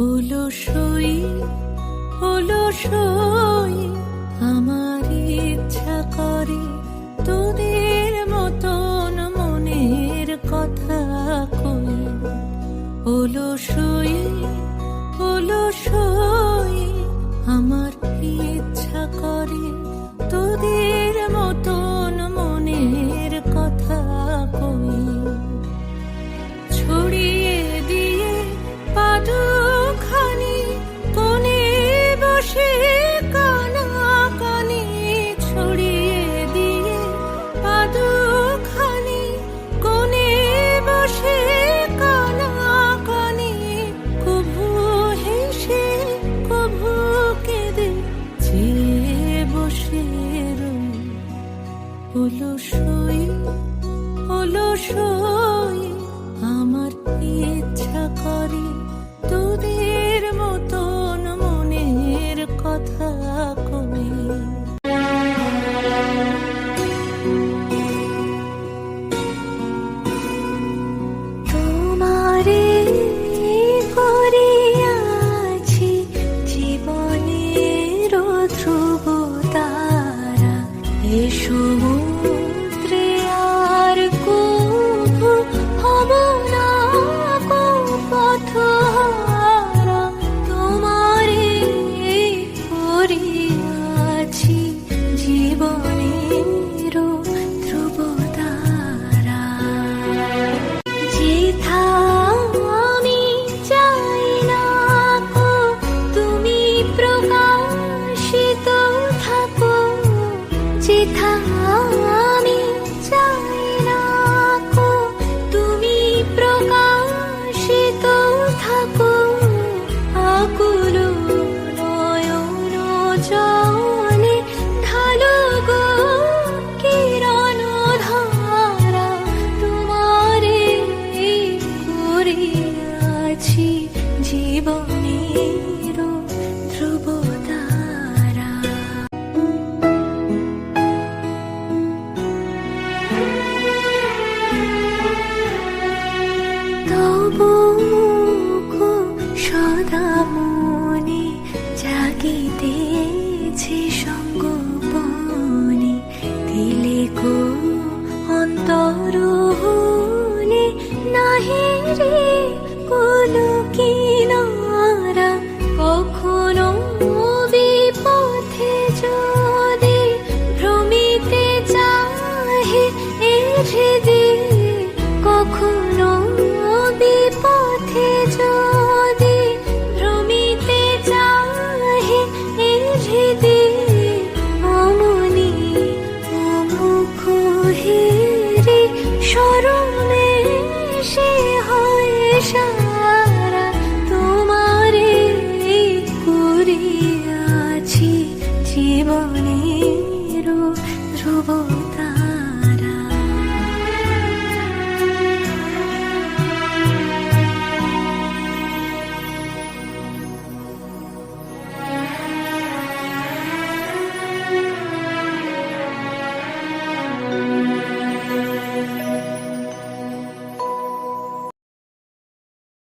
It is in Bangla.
হলো সই হলো সই, আমার ইচ্ছা করে তোদের মতন মনের কথা কই। হলো সই হলো সই মানুষের হলো সই হলো সই আমার ইচ্ছা করে তোদের মতন মনের কথা। পড়ে আছি জীবনের যদি কখনো বিপথে যদি ভ্রমিতে চাহে এ অমনি অমুখ হিরে সরমে সে হয় সারা তোমারে করিয়াছি জীবনেরও ধ্রুব